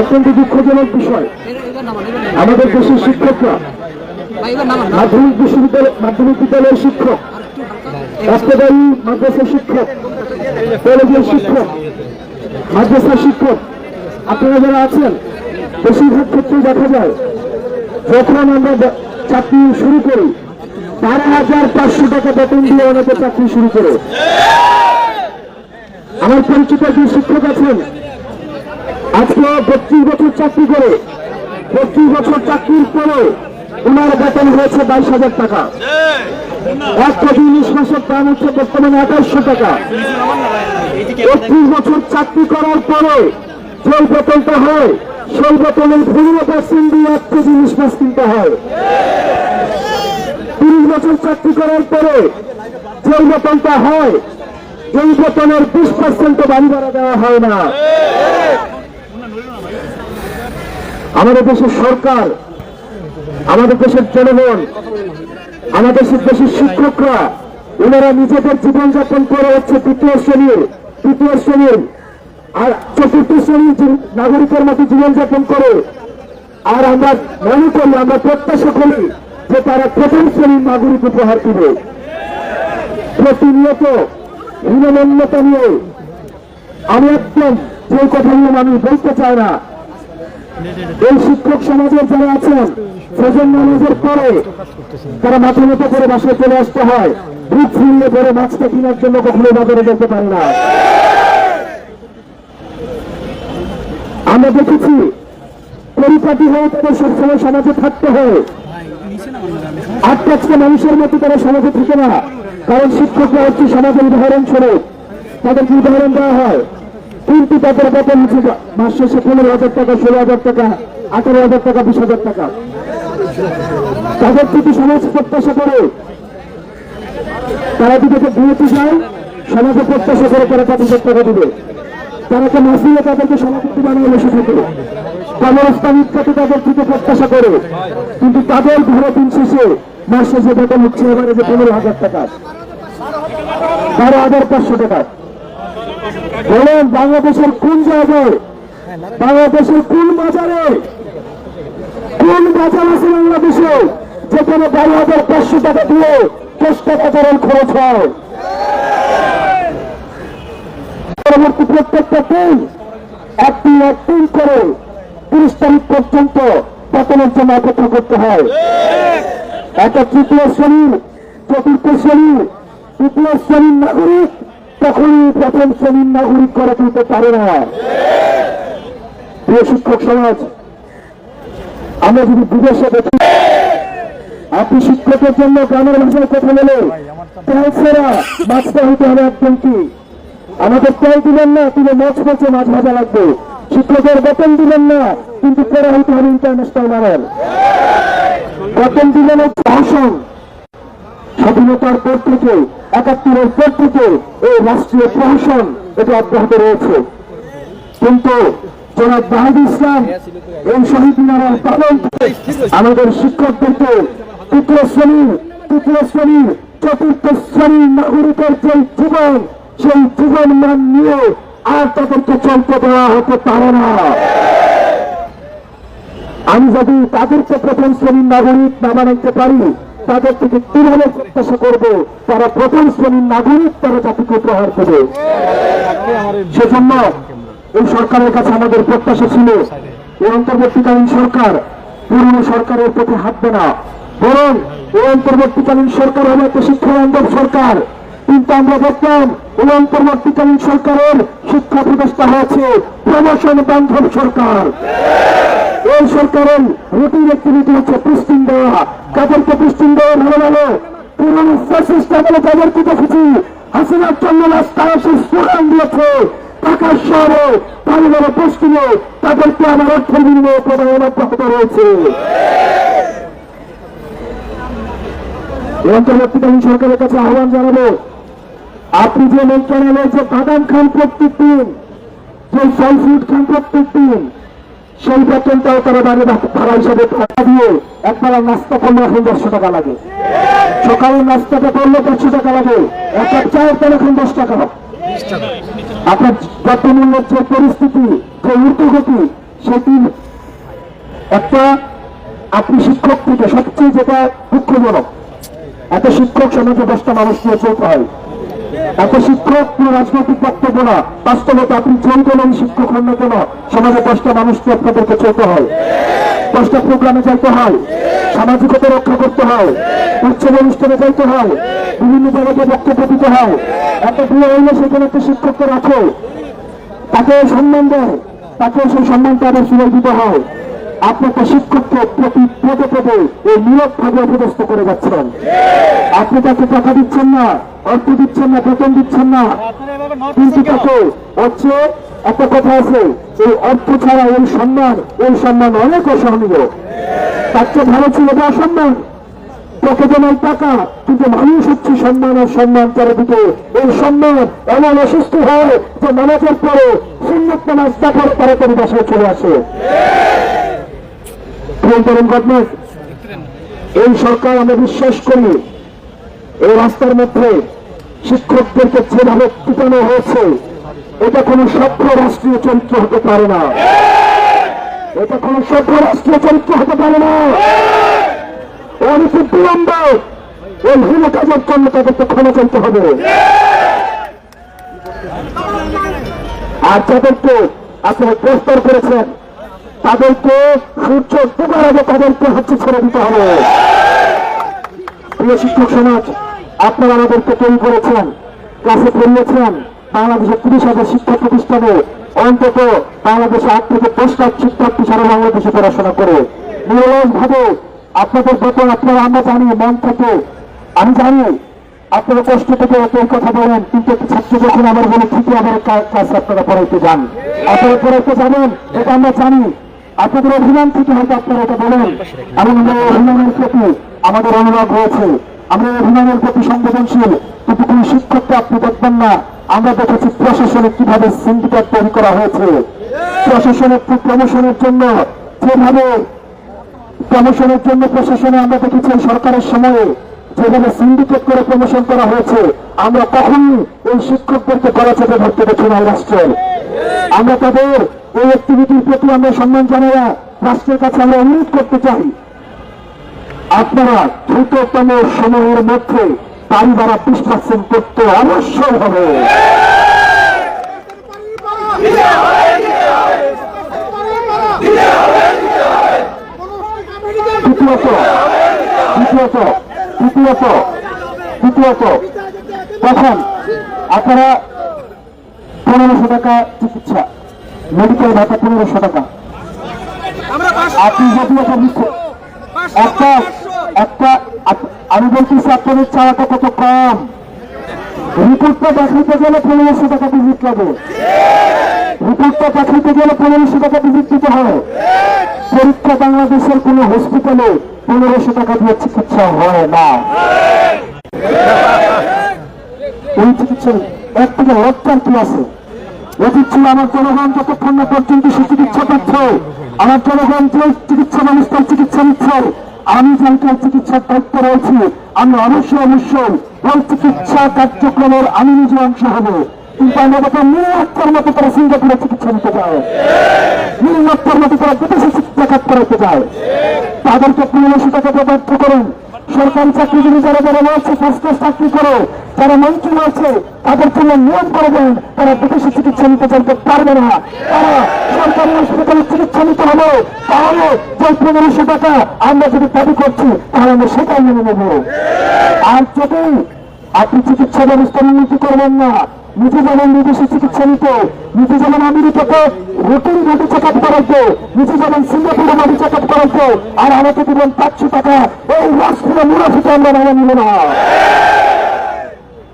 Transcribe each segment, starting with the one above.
অত্যন্ত দুঃখজনক বিষয়। আমাদের দেশের শিক্ষকরা, মাধ্যমিক বিশ্ববিদ্যালয়, মাধ্যমিক বিদ্যালয়ের শিক্ষক, রাষ্ট্রবাহী মাদ্রাসা শিক্ষক, কলেজের শিক্ষক মাদ্রাসা শিক্ষক, আপনারা যারা আছেন, বেশিরভাগ ক্ষেত্রে দেখা যায়, যখন আমরা চাকরি শুরু করি, বারো হাজার পাঁচশো টাকা বেতন দিয়ে আমাদের চাকরি শুরু করে। আমার পরিচিত যে শিক্ষক আছেন। আজকে বত্রিশ বছর চাকরি করে, বত্রিশ বছর চাকরির পরে ওনার বেতন হয়েছে বাইশ হাজার টাকা। এক কোটি ইলিশ মাসের দাম হচ্ছে বর্তমানে আঠাশশো টাকা। বত্রিশ বছর চাকরি করার পরে যে বেতনটা হয়, সেই বেতনের পনেরো পার্সেন্ট দিয়ে এক কেজি ইলিশ মাছ কিনতে হয়। তিরিশ বছর চাকরি করার পরে যে বেতনটা হয় এই বেতনের বিশ পার্সেন্ট বাড়ি ভাড়া দেওয়া হয় না। আমাদের দেশের সরকার, আমাদের দেশের জনগণ, আমাদের দেশের শিক্ষকরা, ওনারা নিজেদের জীবনযাপন করে হচ্ছে তৃতীয় শ্রেণির তৃতীয় শ্রেণির আর চতুর্থ শ্রেণির নাগরিকের মতো জীবনযাপন করে। আর আমরা মনে করি, আমরা প্রত্যাশা করি যে তারা প্রথম শ্রেণির নাগরিক উপহার দিবে। প্রতিনিয়ত হীনমন্যতা নিয়ে আমি একদম যে কথাগুলো আমি বলতে চাই না। এই শিক্ষক সমাজের যারা আছেন পরে তারা মাথা মতো করে বাসায় চলে আসতে হয়। পরে মাছটা কেনার জন্য কখনো বাজারে যেতে পারে না। আমরা দেখেছি, পরিপাটি হয়ে তাদের সবসময় সমাজে থাকতে হয়। আটটা মানুষের মতো তারা সমাজে থাকে না। কারণ শিক্ষকরা হচ্ছে সমাজের উদাহরণ স্বরূপ। তাদেরকে উদাহরণ দেওয়া হয়। কিন্তু তাদের বেতন হচ্ছে মাস শেষে পনেরো হাজার টাকা, ষোলো হাজার টাকা, আঠারো হাজার টাকা, বিশ হাজার টাকা। তাদের প্রতি সমাজ প্রত্যাশা করে। তারা দুটোকে বিরতি যায় সমাজে প্রত্যাশা করে তারা পাঁচ হাজার টাকা দিবে। তারাকে মাসিয়ে তাদেরকে সমাপতি বানিয়ে বসে থাকে। কবরস্থান ইত্যাদি তাদের থেকে প্রত্যাশা করে। কিন্তু তাদের ঘরে দিন শেষে মাস শেষে বেতন হচ্ছে এবারে যে পনেরো হাজার টাকা। বারো হাজার পাঁচশো টাকা। বলেন, বাংলাদেশের কোন জায়গায়? বাংলাদেশের কোন বাজারে? কোন বাজার আছে বাংলাদেশে যেখানে বারো হাজার পাঁচশো টাকা দিয়ে টাকা ধরেন খরচ হয়? পরবর্তী প্রত্যেকটা দিন একটি একদিন করে তিরিশ তারিখ পর্যন্ত পতনের জন্য অপেক্ষা করতে হয়। একটা তৃতীয় শ্রেণির, চতুর্থ শ্রেণির, তৃতীয় শ্রেণির নাগরিক তখনই প্রথম শ্রেণির নাগরিক করে তুলতে পারে না। প্রিয় শিক্ষক সমাজ, আমরা যদি বিদেশে দেখি, আপনি শিক্ষকের জন্য গ্রামের ভাষায় কথা বলে ছেড়া মাছটা হইতে হবে একদম কি? আমাদের তেল দিলেন না তিনি মাছ পচে মাছ ভাজা লাগবে। শিক্ষকের বেতন দিলেন না, কিন্তু পরে হইতে হবে ইন্টারন্যাশনাল মানের। বেতন দিলেন হচ্ছে ভাষণ স্বাধীনতার পর থেকে, একাত্তরের পর থেকে এই রাষ্ট্রীয় প্রহসন এটা অব্যাহত রয়েছে। কিন্তু জনাব বাহাদ ইসলাম এই শহীদ মিনারের পালন আমাদের শিক্ষকদেরকে তৃতীয় শ্রেণির তৃতীয় শ্রেণির, চতুর্থ শ্রেণির নাগরিকের যে জীবন, সেই জীবন মান নিয়ে আর তাদেরকে চলতে দেওয়া হতে পারে না। আমি যদি তাদেরকে প্রথম শ্রেণির নাগরিক না বানাইতে পারি, তাদের থেকে কীভাবে প্রত্যাশা করব? তারা প্রথম শ্রেণির নাগরিক, তারা জাতিকে উপহার দেবে। সেজন্য এই সরকারের কাছে আমাদের প্রত্যাশা ছিল, এই অন্তর্বর্তীকালীন সরকার পুরনো সরকারের প্রতি হাঁটবে না। বরং এই অন্তর্বর্তীকালীন সরকার হলো একটা শিক্ষা বান্ধব সরকার। কিন্তু আমরা দেখলাম, এই অন্তর্বর্তীকালীন সরকারের শিক্ষা প্রতিষ্ঠা হয়েছে প্রমোশন বান্ধব সরকার। এই সরকারের রুটিন অ্যাক্টিভিটি হচ্ছে পুষ্টিং দেওয়া কাদেরকে পুষ্টিং দেওয়া ভালো ভালো। পুরনো ফ্যাসিস্ট আমলে তাদেরকে দেখেছি হাসিনার জন্য রাস্তায় এসে স্লোগান দিয়েছে ঢাকা শহরে পরিবারে পুষ্টিনে তাদেরকে আমার অর্থের বিনিময়ে প্রদান অব্যাহত রয়েছে। অন্তর্বর্তীকালীন সরকারের কাছে আহ্বান জানাব, আপনি যে মন্ত্রণালয়ে যে বাদাম খান প্রত্যেক দিন, যে ফ্রুট খান প্রত্যেক দিন সেই বেতনটাও তারা ভাড়া হিসাবে দিয়ে একবেলা নাস্তা করলে এখন দশশো টাকা লাগে। সকালের নাস্তাটা করলে টাকা লাগে। এক এক চায়ের এখন দশ টাকা আপনার বর্তমানের যে পরিস্থিতি, যে ঊর্ধ্বগতি, সেটি একটা আপনি শিক্ষক থেকে সবচেয়ে যেটা দুঃখজনক, এত শিক্ষক সমাজে দশটা মানুষ নিয়ে চলতে হয়। এত শিক্ষক কোন রাজনৈতিক বক্তব্য না। বাস্তবত আপনি যেই দলের শিক্ষক হন কেন? সমাজে দশটা মানুষকে আপনাদেরকে চলতে হয়। দশটা প্রোগ্রামে যাইতে হয়। সামাজিকতা রক্ষা করতে হয়। উৎসব অনুষ্ঠানে যাইতে হয়। বিভিন্ন জায়গাতে বক্তব্য দিতে হয়। একটা বিয়ে হইলে সেখানে একটা শিক্ষককে রাখো তাকে সম্মান দেয়। তাকে সেই সম্মানটা আবার ফিরে দিতে হয়। আপনাকে শিক্ষককে প্রতি পদে পদে এই নিয়োগ ভাবে অপদস্থ করে যাচ্ছেন। আপনি তাকে টাকা দিচ্ছেন না, অর্থ দিচ্ছেন না, বেতন দিচ্ছেন না। কিন্তু তাকে হচ্ছে একটা কথা আছে, এই অর্থ ছাড়া এই সম্মান এই সম্মান অনেক অসহনীয়। তার চেয়ে ভালো ছিল এটা অসম্মান প্রকৃতমাল টাকা, কিন্তু মানুষ হচ্ছে সম্মান আর সম্মান চারিদিকে। এই সম্মান এমন অসুস্থ হয় যে নামাজের পরে সুন্নত নামাজ দেখার তাড়াতাড়ি বাসায় চলে আসে। প্রিয়তরম গভর্নমেন্ট এই সরকার আমরা বিশ্বাস করি, এই রাস্তার মধ্যে শিক্ষকদেরকে যেভাবে পিটানো হয়েছে, এটা কোনো সভ্য রাষ্ট্রীয় চরিত্র হতে পারে না। এটা কোনো সভ্য রাষ্ট্রীয় চরিত্র হতে পারে না। অনেক বিলম্বে ওই কাজের জন্য তাদেরকে ক্ষমা চলতে হবে। আর যাদেরকে আপনারা গ্রেফতার করেছেন তাদেরকে সূর্য ডুবার আগে তাদেরকে হচ্ছে ছেড়ে দিতে হবে। প্রিয় শিক্ষক সমাজ, আপনারা আমাদেরকে তৈরি করেছেন, ক্লাসে পড়িয়েছেন বাংলাদেশের তিরিশ হাজার শিক্ষা প্রতিষ্ঠানে, অন্তত বাংলাদেশে আট থেকে দশ লাখ শিক্ষার্থী সারা বাংলাদেশে পড়াশোনা করে। নিরলস ভাবে আপনাদের বেতন আপনারা, আমরা জানি, মন থেকে, আমি জানি, আপনারা কষ্ট থেকে এই কথা বলেন, কিন্তু একটি ছাত্র যখন আমার বলে, ঠিকই আমার কাছে আপনারা পড়াইতে যান। আপনারা পড়াইতে যাবেন এটা আমরা জানি। আপনাদের অভিমান থেকে হয়তো আপনারা এটা বলেন। এবং অভিমানের প্রতি আমাদের অনুরাগ রয়েছে। আমরা অভিমানের প্রতি সংবেদনশীল কিন্তু কোন শিক্ষককে আপনি দেখবেন না। আমরা দেখেছি প্রশাসনে কীভাবে সিন্ডিকেট তৈরি করা হয়েছে। প্রশাসনের প্রমোশনের জন্য, যেভাবে প্রমোশনের জন্য প্রশাসনে আমরা দেখেছি সরকারের সময়ে যেভাবে সিন্ডিকেট করে প্রমোশন করা হয়েছে, আমরা কখনই এই শিক্ষকদেরকে করা চেপে ধরতে দেখি না রাষ্ট্রের। আমরা তাদের এই অ্যাক্টিভিটির প্রতি আমরা সম্মান জানাইয়া রাষ্ট্রের কাছে আমরা অনুরোধ করতে চাই। আপনারা দ্রুততম সময়ের মধ্যে বাড়ি ভাড়া বিশ করতে অবশ্যই হবে। তখন আপনারা পনেরোশো টাকা চিকিৎসা। মেডিকেল ভাতা পনেরোশো টাকা। আপনি যদি লিখে একটা একটা আমি বলতেছি আপনাদের চাওয়াটা কত কম। রিপোর্টটা দেখাইতে গেলে পনেরোশো টাকা ভিজিট লাগে। রিপোর্টটা দেখাইতে গেলে পনেরোশো টাকা ভিজিট দিতে হয়। পরীক্ষা বাংলাদেশের কোন হসপিটালে পনেরোশো টাকা দিয়ে চিকিৎসা হয় না। এই চিকিৎসার এক থেকে লজ্জার কি আছে? উচিত আমার জনগণ যতক্ষণ না পর্যন্ত সুচিকিৎসা পাচ্ছে আমার জনগণ যে চিকিৎসা ব্যবস্থার চিকিৎসা নিচ্ছে আমি যেহেতু চিকিৎসার দায়িত্ব রয়েছি, আমি অবশ্যই অবশ্যই ওই চিকিৎসা কার্যক্রমের আমি নিজে অংশ হব। কিন্তু আমাদেরকে নির্লক্ষের মতো করে সিঙ্গাপুরে চিকিৎসা নিতে যায়। নির্লক্ষের মতো করে বিদেশে চিকিৎসা কাজ করাতে যায় তাদেরকে পনেরোশো টাকা দিয়ে ব্যর্থ করেন। সরকারি চাকরিজীবী যারা যারা রয়েছে ফার্স্ট চাকরি করে, যারা মন্ত্রী রয়েছে তাদের জন্য নিয়ম করে দেন, তারা বিদেশি চিকিৎসা নিতে চাইতে পারবে না। তারা সরকারি হাসপাতালে চিকিৎসা নিতে হবে। তাহলে যে পনেরোশো টাকা আমরা যদি দাবি করছি, তাহলে আমরা সেটাই মেনে নেব। আর যদি আপনি চিকিৎসা ব্যবস্থা উন্নতি করবেন না নিজে যেমন বিদেশি চিকিৎসা নিতে নিজে যেমন আমেরিকাতে রুটিন বডি চেক আপ করাইতে নিজে যেমন সিঙ্গাপুরে বডি চেক আপ করাইতে আর আমাকে দিবেন পাঁচশো টাকা এই রাষ্ট্রীয় মুনাফিকে আমরা মেনে নিব না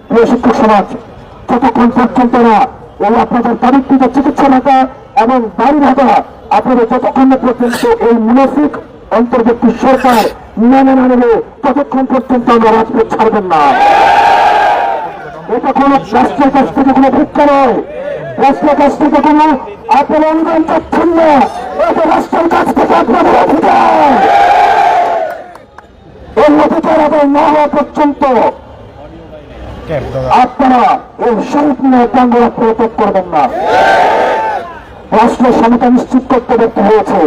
প্রিয় শিক্ষক সমাজ যতক্ষণ পর্যন্ত না এই আপনাদের দারিদ্রিত চিকিৎসা ভাতা এবং বাড়ি ভাতা আপনাদের যতক্ষণ পর্যন্ত এই মুনাফিক অন্তর্বর্তী সরকার মেনে না নেবে ততক্ষণ পর্যন্ত আমরা রাজপথ ছাড়বেন না। এটা কোন রাষ্ট্রের কাছ থেকে কোনো ভিক্ষা নয়। রাষ্ট্রের কাছ থেকে কোনো আপনার অনুদান না এটা রাষ্ট্রের কাছ থেকে আপনাদের অধিকার। এই অধিকার আদায় না হওয়া পর্যন্ত আপনারা এই মিনার প্রাঙ্গণ প্রয়োগ করবেন না। রাষ্ট্রের সমতা নিশ্চিত করতে ব্যর্থ হয়েছে।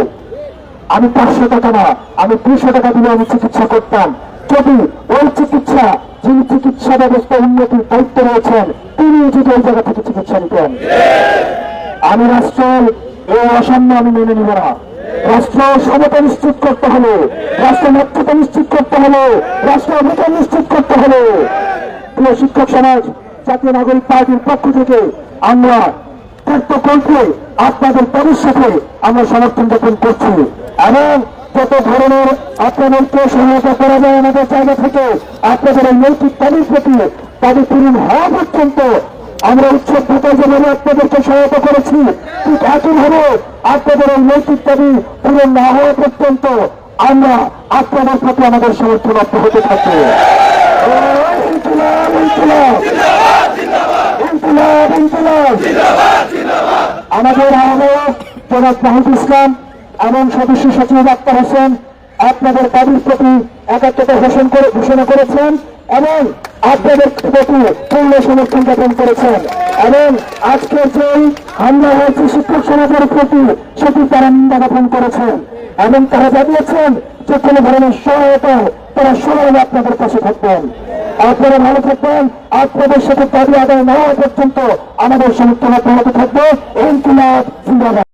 আমি পাঁচশো টাকা না আমি দুশো টাকা দিলে আমি চিকিৎসা করতাম। যদি ওই চিকিৎসা যিনি চিকিৎসা ব্যবস্থা উন্নতির দায়িত্ব রয়েছেন তিনি যদি ওই জায়গা থেকে চিকিৎসা নিতেন। আমি রাষ্ট্রের এই অসাম্য আমি মেনে নিব না। রাষ্ট্র সমতা নিশ্চিত করতে হলে রাষ্ট্র মক্ষতা নিশ্চিত করতে হলে রাষ্ট্র অধিকার নিশ্চিত করতে হলে প্রিয় শিক্ষক সমাজ, জাতীয় নাগরিক পার্টির পক্ষ থেকে আমরা কর্তকল্পে আপনাদের তাদের সাথে আমরা সমর্থন জ্ঞাপন করছি এবং যত ধরনের আপনাদেরকে সহায়তা করা যায় আমাদের জায়গা থেকে, আপনাদের এই নৈতিক দাবির প্রতি দাবি পূরণ হওয়া পর্যন্ত আমরা উৎসব ভাতায় যেভাবে আপনাদেরকে সহায়তা করেছি ঠিক একইভাবে আপনাদের এই নৈতিক দাবি পূরণ না হওয়া পর্যন্ত আমরা আপনাদের প্রতি আমাদের সমর্থন অব্যাহত থাকবে। আমাদের আহ্বায়ক জনাব মাহুদ ইসলাম এবং সদস্য সচিব আক্তার হোসেন আপনাদের দাবির প্রতি একাত্মতা ঘোষণ করে ঘোষণা করেছেন এবং আপনাদের প্রতি পূর্ণ সমর্থন জ্ঞাপন করেছেন এবং আজকের যে হামলা হয়েছে শিক্ষক সমাজের প্রতি সেটি তারা নিন্দা জ্ঞাপন করেছেন এবং তারা জানিয়েছেন যে কোনো ধরনের সহায়তা তারা সবাই আপনাদের পাশে থাকবেন। আপনারা ভালো থাকবেন। আপনাদের সাথে দাবি আদায় না হওয়া পর্যন্ত আমাদের সমর্থন অব্যাহত থাকবে ইনকিলাব জিন্দাবাদ।